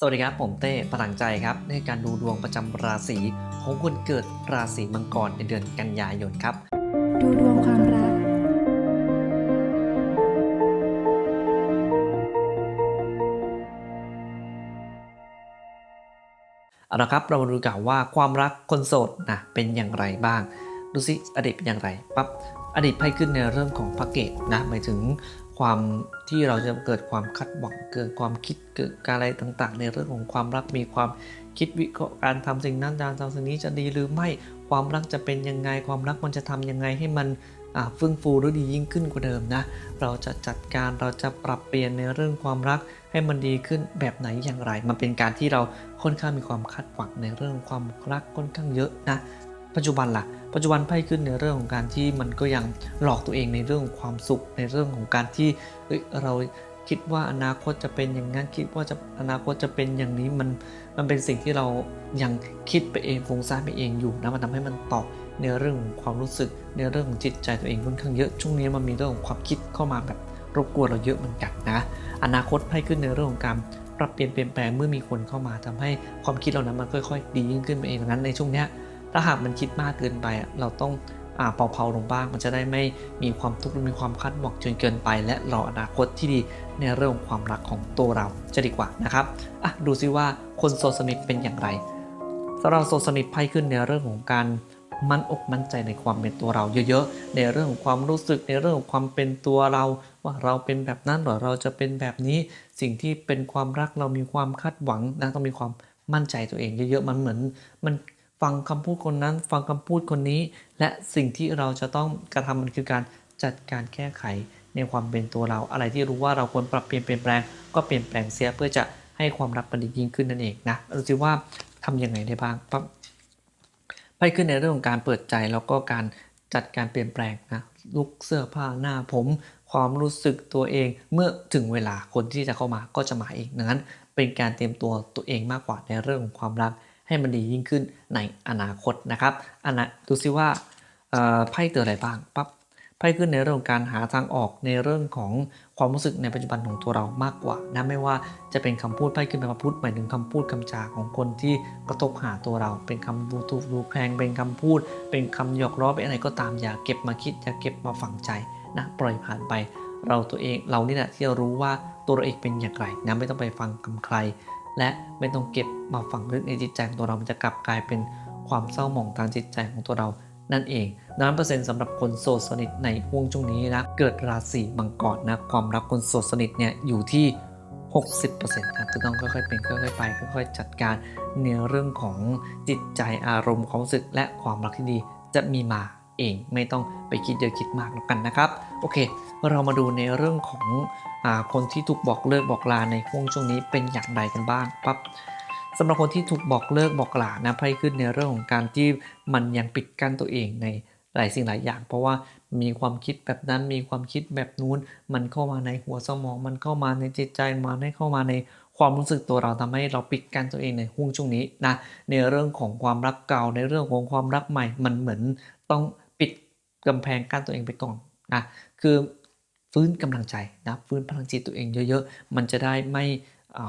สวัสดีครับ ผมเต้พลังใจครับ ในการดูดวงประจำราศีของคนเกิดราศีมังกรในเดือนกันยายนครับ ดูดวงความรัก เอาละครับ เรามาดูกันว่าความรักคนโสดนะเป็นอย่างไรบ้าง ดูสิอดีตเป็นอย่างไรปั๊บอดีตไพ่ขึ้นในเรื่องของพระเกตนะหมายถึง ความที่เราจะเกิดความคาดหวังเกิดความคิดเกิดการอะไรต่างๆ ในเรื่องของความรักมีความคิดวิเคราะห์การทำสิ่งนั้นการทำสิ่งนี้จะดีหรือไม่ความรักจะเป็นยังไงความรักมันจะทำยังไงให้มันอ่าฟื้นฟูหรือดียิ่งขึ้นกว่าเดิมนะ เราจะจัดการเราจะปรับเปลี่ยนในเรื่องความรักให้มันดีขึ้นแบบไหนอย่างไร มันเป็นการที่เราค่อนข้างมีความคาดหวังในเรื่องความรักค่อนข้างเยอะนะ ปัจจุบันล่ะ ปัจจุบันไพ่ขึ้นในเรื่องของการที่มันก็ยังหลอกตัวเองในเรื่องของความสุข ในเรื่องของการที่เอ้ยเราคิดว่าอนาคตจะเป็นอย่างนั้นคิดว่าจะอนาคตจะเป็นอย่างนี้มันมันเป็นสิ่งที่เรายังคิดไปเองฟุ้งซ่านไปเองอยู่นะมันทำให้มันตอบในเรื่องของความรู้สึก ในเรื่องของจิตใจตัวเองค่อนข้างเยอะช่วงนี้มันมีเรื่องของความคิดเข้ามาแบบรบกวนเราเยอะเหมือนกันนะ อนาคตไพ่ขึ้นในเรื่องของการปรับเปลี่ยนเปลี่ยนแปลงเมื่อมีคนเข้ามาทำให้ความคิดเรานั้นมันค่อย ๆ ดียิ่งขึ้นไปเองดังนั้นในช่วงนี้ ถ้าหากมันคิดมากเกินไป เราต้องอ่าเผาๆลงบ้าง มันจะได้ไม่มีความทุกข์มีความคาดหวังจนเกินไป และรออนาคตที่ดีในเรื่องของความรักของตัวเราจะดีกว่านะครับอะดูซิว่าคนโสดสนิทเป็นอย่างไรสำหรับโสดสนิทไพ่ขึ้นในเรื่องของการมั่นอกมั่นใจในความเป็นตัวเราเยอะๆ ในเรื่องของความรู้สึกในเรื่องของความเป็นตัวเรา ว่าเราเป็นแบบนั้นหรือเราจะเป็นแบบนี้ สิ่งที่เป็นความรักเรามีความคาดหวังนะต้องมีความมั่นใจตัวเองเยอะๆ มันเหมือน มัน ฟังคำพูดคนนั้น ฟังคำพูดคนนี้ และสิ่งที่เราจะต้องกระทำมันคือการจัดการแก้ไขในความเป็นตัวเรา อะไรที่รู้ว่าเราควรปรับเปลี่ยนเปลี่ยนแปลงก็เปลี่ยนแปลงเสียเพื่อจะให้ความรักมันดียิ่งขึ้นนั่นเองนะดูสิว่าทำยังไงได้บ้างปั๊บไปขึ้นในเรื่องของการเปิดใจแล้วก็การจัดการเปลี่ยนแปลงนะลุกเสื้อผ้าหน้าผม ความรู้สึกตัวเองเมื่อถึงเวลาคนที่จะเข้ามาก็จะมาเองดังนั้น เป็นการเตรียมตัวตัวเองมากกว่าในเรื่องของความรัก ให้มันดียิ่งขึ้นในอนาคตนะครับอันนะดูซิว่าไพ่เตือนอะไรบ้างปั๊บไพ่ขึ้นในเรื่องของการหาทางออกในเรื่องของความรู้สึกในปัจจุบันของตัวเรามากกว่านะไม่ว่าจะเป็นคำพูดไพ่ขึ้นเป็นคำพูดหมายถึงคำพูดคำจาของคนที่กระทบหาตัวเรา เป็นคำดูถูกดูแคลงเป็นคำพูด เป็นคำหยอกล้อเป็นอะไรก็ตามอย่าเก็บมาคิดอย่าเก็บมาฝังใจนะปล่อยผ่านไป เราตัวเองเรานี่แหละที่จะรู้ว่าตัวเราเองเป็นอย่างไรนะไม่ต้องไปฟังคำใคร และไม่ต้องเก็บมาฝังลึกในจิตใจของตัวเรา มันจะกลับกลายเป็นความเศร้าหมองทางจิตใจของตัวเรานั่นเองนั้นเปอร์เซ็นต์สำหรับคนโสดสนิทในห่วงช่วงนี้นะ เกิดราศีมังกรนะ ความรักคนโสดสนิทเนี่ยอยู่ที่ 60%นะคือต้องค่อยๆเป็นค่อยๆไปค่อยๆจัดการในเรื่องของจิตใจอารมณ์ความรู้สึกและความรักที่ดีจะมีมา เองไม่ต้องไปคิดเยอะคิดมากแล้วกันนะครับ โอเค เรามาดูในเรื่องของอคนที่ถูกบอกเลิกบอกลาในห่วงช่วงนี้เป็นอย่างไรกันบ้างปั๊บสำหรับคนที่ถูกบอกเลิกบอกลานะไพ่ขึ้นในเรื่องของการที่มันยังปิดกั้นตัวเองในหลายสิ่งหลายอย่าง เพราะว่ามีความคิดแบบนั้นมีความคิดแบบนู้น มันเข้ามาในหัวสมอง มันเข้ามาในจิตใจมันให้เข้ามาในความรู้สึกตัวเราทำให้เราปิดกั้นตัวเองในห่วงช่วงนี้นะในเรื่องของความรักเก่าในเรื่องของความรักใหม่มันเหมือนต้อง กำแพงกั้นตัวเองไปก่อนนะคือฟื้นกำลังใจนะฟื้นพลังจิตตัวเองเยอะๆ มันจะได้ไม่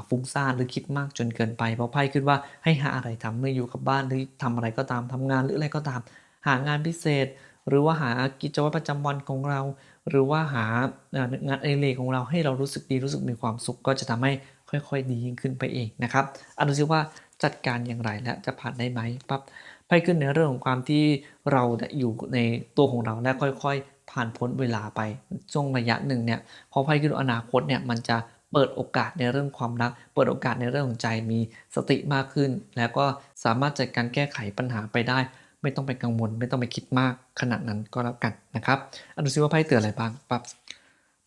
ฟุ้งซ่านหรือคิดมากจนเกินไป เพราะไพ่ขึ้นว่าให้หาอะไรทำเมื่ออยู่กับบ้านหรือทำอะไรก็ตามทำงานหรืออะไรก็ตาม หางานพิเศษ หรือว่าหากิจวัตรประจำวันของเรา หรือว่าหางานเอเลของเราให้เรารู้สึกดีรู้สึกมีความสุขก็จะทำให้ค่อยๆดียิ่งขึ้นไปเองนะครับอันดูซิว่าจัดการอย่างไรและจะผ่านได้ไหมปั๊บ ไพ่ขึ้นในเรื่องของความที่เราอยู่ในตัวของเราและค่อยๆ ผ่านพ้นเวลาไปช่วงระยะหนึ่งเนี่ยพอไพ่ขึ้นอนาคตเนี่ยมันจะเปิดโอกาสในเรื่องความรัก เปิดโอกาสในเรื่องของใจมีสติมากขึ้น แล้วก็สามารถจัดการแก้ไขปัญหาไปได้ ไม่ต้องไปกังวล ไม่ต้องไปคิดมากขนาดนั้นก็แล้วกันนะครับอันดูซิว่าไพ่เตือนอะไรบ้างปั๊บ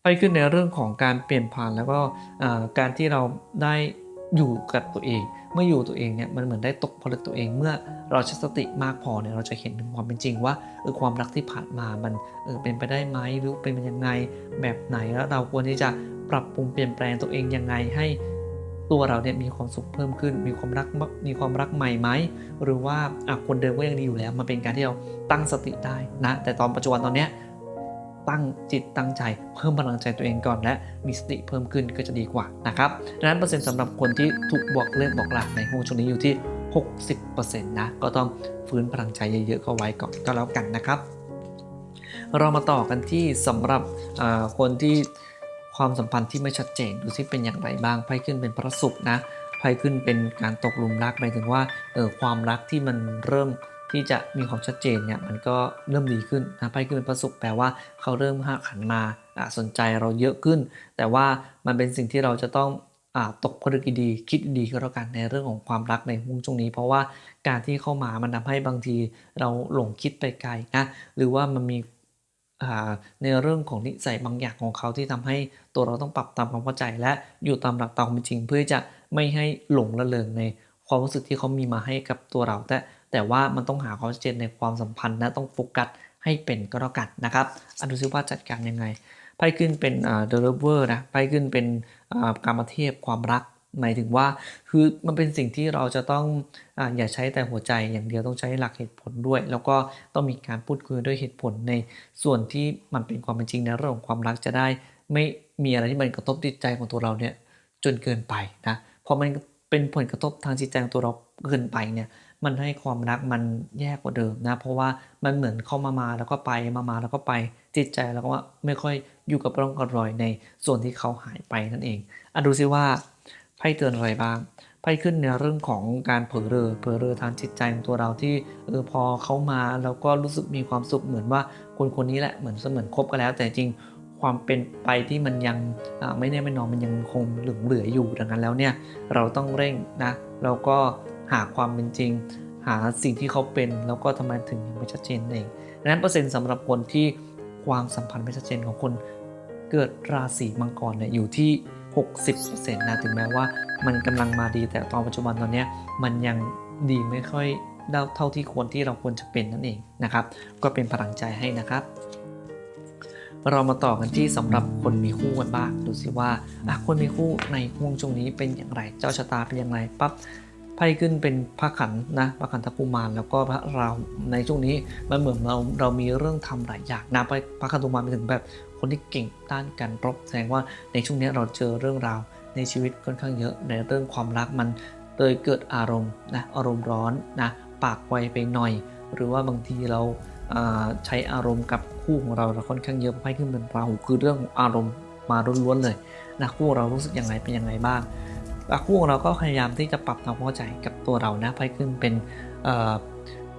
ไพ่ขึ้นในเรื่องของการเปลี่ยนผ่านแล้วก็การที่เราได้ อยู่กับตัวเอง เมื่ออยู่ตัวเองเนี่ยมันเหมือนได้ตกผลึกตัวเอง เมื่อเราใช้สติมากพอเนี่ยเราจะเห็นถึงความเป็นจริงว่าเออความรักที่ผ่านมามันเออเป็นไปได้ไหมหรือเป็นยังไงแบบไหนแล้วเราควรที่จะปรับปรุงเปลี่ยนแปลงตัวเองยังไงให้ตัวเราเนี่ยมีความสุขเพิ่มขึ้น มีความรักมีความรักใหม่ไหมหรือว่าอะคนเดิมก็ยังดีอยู่แล้วมันเป็นการที่เราตั้งสติได้นะแต่ตอนปัจจุบันตอนเนี้ย ตั้งจิตตั้งใจ เพิ่มพลังใจตัวเองก่อนและมีสติเพิ่มขึ้นก็จะดีกว่านะครับดังนั้นเปอร์เซ็นต์สำหรับคนที่ถูกบอกเลิกบอกลาในห่วงช่วงนี้อยู่ที่ 60%นะก็ต้องฟื้นพลังใจเยอะๆเข้าไว้ก่อนก็แล้วกันนะครับ เรามาต่อกันที่สำหรับคนที่ความสัมพันธ์ที่ไม่ชัดเจนดูซิเป็นอย่างไรบ้างไพ่ขึ้นเป็นพระศุกร์นะไพ่ขึ้นเป็นการตกหลุมรักหมายถึงว่าเออความรักที่มันเริ่ม ที่จะมีความชัดเจนเนี่ยมันก็เริ่มดีขึ้นนะไพ่ขึ้นเป็นพระศุกร์แปลว่าเขาเริ่มหักหันมาสนใจเราเยอะขึ้น แต่ว่ามันเป็นสิ่งที่เราจะต้องอตกผลึกดีคิดดีก็แล้วกันในเรื่องของความรักในห่วงช่วงนี้ เพราะว่าการที่เข้ามามันทำให้บางทีเราหลงคิดไปไกลนะหรือว่ามันมีในเรื่องของนิสัยบางอย่างของเขาที่ทำให้ตัวเราต้องปรับตามความเข้าใจ และอยู่ตามหลักตามความเป็นจริง เพื่อจะไม่ให้หลงละเลงในความรู้สึกที่เขามีมาให้กับตัวเราแต่ แต่ว่ามันต้องหาความชัดเจนในความสัมพันธ์นะต้องโฟกัสให้เป็นก็แล้วกันนะครับอันดูซิว่าจัดการยังไงไพ่ขึ้นเป็นเดลิเวอร์นะไพ่ขึ้นเป็นการมาเทียบความรักหมายถึงว่าคือมันเป็นสิ่งที่เราจะต้องออย่าใช้แต่หัวใจอย่างเดียวต้องใช้หลักเหตุผลด้วย แล้วก็ต้องมีการพูดคุยด้วยเหตุผลในส่วนที่มันเป็นความเป็นจริงในเรื่องของความรักจะได้ ไม่มีอะไรที่มันกระทบจิตใจของตัวเราเนี่ยจนเกินไปนะพอมัน เป็นผลกระทบทางจิตใจของตัวเราเกินไปเนี่ยมันให้ความรักมันแย่กว่าเดิมนะเพราะว่ามันเหมือนเข้ามามาแล้วก็ไปมามาแล้วก็ไปจิตใจแล้วก็ว่าไม่ค่อยอยู่กับร่องกับรอยในส่วนที่เขาหายไปนั่นเองอะดูซิว่าไพ่เตือนอะไรบ้างไพ่ขึ้นในเรื่องของการเผลอเรอเผลอเรอทางจิตใจของตัวเราที่เออพอเขามาแล้วก็รู้สึกมีความสุขเหมือนว่าคนคนนี้แหละเหมือนเสมือนคบกันแล้วแต่จริง ความเป็นไปที่มันยังไม่แน่ไม่นอนมันยังคงเหลือเหลืออยู่ดังนั้นแล้วเนี่ยเราต้องเร่งนะเราก็หาความเป็นจริง หาสิ่งที่เขาเป็นแล้วก็ทำไมถึงยังไม่ชัดเจนเองดังนั้นเปอร์เซ็นต์สำหรับคนที่ความสัมพันธ์ไม่ชัดเจนของคนเกิดราศีมังกรเนี่ยอยู่ที่ 60%นะถึงแม้ว่ามันกำลังมาดีแต่ตอนปัจจุบันตอนนี้มันยังดีไม่ค่อยเท่าที่ควรที่เราควรจะเป็นนั่นเองนะครับ ก็เป็นพลังใจให้นะครับ เรามาต่อกันที่สำหรับคนมีคู่กันบ้างดูสิว่าคนมีคู่ในห่วงช่วงนี้เป็นอย่างไรเจ้าชะตาเป็นอย่างไรปั๊บไพ่ขึ้นเป็นพระขันนะพระขันธกุมารแล้วก็พระราในช่วงนี้มันเหมือนเราเรามีเรื่องทำหลายอย่างนะไปพระขันธกุมารไปถึงแบบคนที่เก่งด้านการรบแสดงว่าในช่วงนี้เราเจอเรื่องราวในชีวิตค่อนข้างเยอะในเรื่องความรักมันเลยเกิดอารมณ์นะอารมณ์ร้อนนะปากไวไปหน่อย หรือว่าบางทีเราใช้อารมณ์กับคู่ของเราเราค่อนข้างเยอะไพ่ขึ้นเป็นราหูคือเรื่องของอารมณ์มาล้วนๆเลยนะคู่เรารู้สึกยังไงเป็นยังไงบ้างคู่ของเราก็พยายามที่จะปรับความเข้าใจกับตัวเรานะไพ่ขึ้นเป็น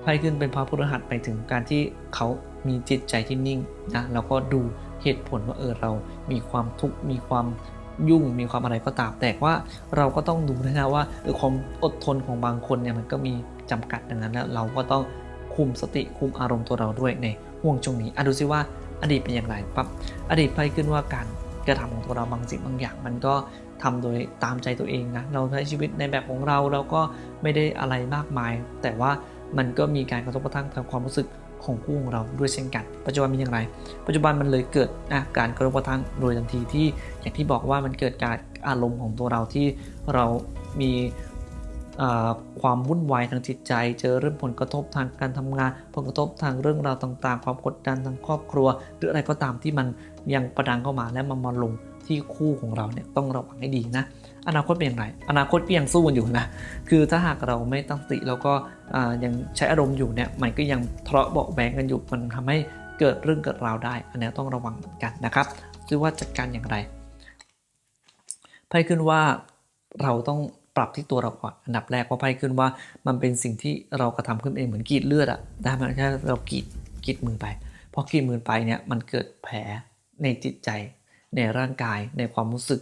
ไพ่ขึ้นเป็นพระพุทธหัสไปถึงการที่เขามีจิตใจที่นิ่งนะแล้วก็ดูเหตุผลว่าเออเรามีความทุกข์มีความยุ่งมีความอะไรก็ตามแต่ว่าเราก็ต้องดูนะว่าความอดทนของบางคนเนี่ยมันก็มีจำกัดดังนั้นแล้วเราก็ต้อง คุมสติคุมอารมณ์ตัวเราด้วยในห่วงช่วงนี้อะดูซิว่าอดีตเป็นอย่างไรปั๊บอดีตไพ่ขึ้นว่าการกระทำของตัวเราบางสิ่งบางอย่าง มันก็ทำโดยตามใจตัวเองนะเราใช้ชีวิตในแบบของเราเราก็ไม่ได้อะไรมากมาย แต่ว่ามันก็มีการกระทบกระทั่งทางความรู้สึกของคู่ของเราด้วยเช่นกัน ปัจจุบันเป็นอย่างไร ปัจจุบันมันเลยเกิดนะการกระทบกระทั่งโดยทันทีที่อย่างที่บอกว่ามันเกิดการอารมณ์ของตัวเราที่เรามี ความวุ่นวายทางจิตใจ เจอเรื่องผลกระทบทางการทำงาน ผลกระทบทางเรื่องราวต่าง ๆ ความกดดันทางครอบครัว หรืออะไรก็ตามที่มันยังประดังเข้ามาและมันมาลงที่คู่ของเราเนี่ยต้องระวังให้ดีนะอนาคตเป็นอย่างไร อนาคตก็ยังสู้กันอยู่นะ คือถ้าหากเราไม่ตั้งสติแล้วก็ยังใช้อารมณ์อยู่เนี่ย มันก็ยังทะเลาะเบาแบงกันอยู่ มันทำให้เกิดเรื่องเกิดราวได้ อันนี้ต้องระวังเหมือนกันนะครับดูว่าจัดการอย่างไรไพ่ขึ้นว่าเราต้อง ปรับที่ตัวเราก่อนอันดับแรกว่าะไพ่ขึ้นว่ามันเป็นสิ่งที่เรากระทำขึ้นเองเหมือนกรีดเลือดอะได้ไหมแค่เรากรีดกรีดมือไปพอกรีดมือไปเนี่ยมันเกิดแผลในจิตใจ ในร่างกายในความรู้สึก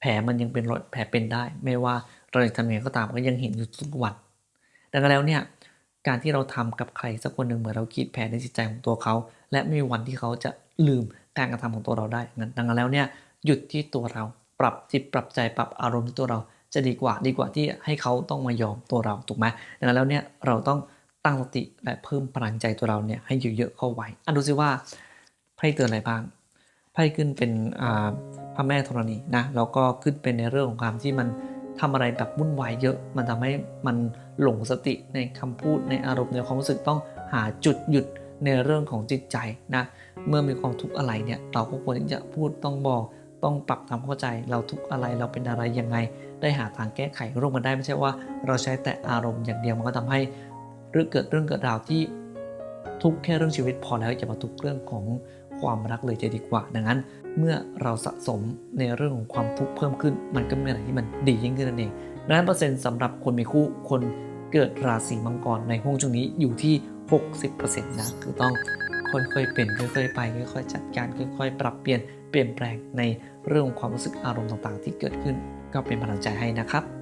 แผลมันยังเป็นรอยแผลเป็นได้ ไม่ว่าเราจะทำยังไงก็ตามก็ยังเห็นอยู่ทุกวันดังนั้นแล้วเนี่ยการที่เราทำกับใครสักคนหนึ่งเหมือนเรากรีดแผลในจิตใจของตัวเขา และไม่มีวันที่เขาจะลืมการกระทำของตัวเราได้ดังนั้นแล้วเนี่ยหยุดที่ตัวเราปรับจิตปรับใจปรับอารมณ์ที่ตัวเรา จะดีกว่าดีกว่าที่ให้เขาต้องมายอมตัวเราถูกไหมดังนั้นแล้วเนี่ยเราต้องตั้งสติและเพิ่มพลังใจตัวเราเนี่ยให้เยอะๆเข้าไว้อะดูสิว่าไพ่เตือนอะไรบ้างไพ่ขึ้นเป็นอ่าพระแม่ธรณีนะแล้วก็ขึ้นเป็นในเรื่องของความที่มันทำอะไรแบบวุ่นวายเยอะ มันทำให้มันหลงสติในคำพูดในอารมณ์ในความรู้สึกต้องหาจุดหยุดในเรื่องของจิตใจนะเมื่อมีความทุกข์อะไรเนี่ยเราก็ควรที่จะพูดต้องบอก ต้องปรับความเข้าใจเราทุกอะไรเราเป็นอะไรยังไง ได้หาทางแก้ไขร่วมกันได้ไม่ใช่ว่าเราใช้แต่อารมณ์อย่างเดียวมันก็ทำให้เรื่องเกิดเรื่องเกิดราวที่ทุกแค่เรื่องชีวิตพอแล้วอย่ามาทุกเรื่องของความรักเลยจะดีกว่า ดังนั้น เมื่อเราสะสมในเรื่องของความทุกข์เพิ่มขึ้น มันก็มีอะไรที่มันดียิ่งขึ้นนั่นเองดังนั้นเปอร์เซ็นต์สำหรับคนมีคู่คนเกิดราศีมังกรในห่วงช่วงนี้อยู่ที่ 60%นะคือต้องค่อยๆเป็นค่อยๆไปค่อยๆจัดการค่อยๆ ปรับเปลี่ยน เปลี่ยนแปลงในเรื่องของความรู้สึกอารมณ์ต่างๆ ที่เกิดขึ้นก็เป็นพลังใจให้นะครับ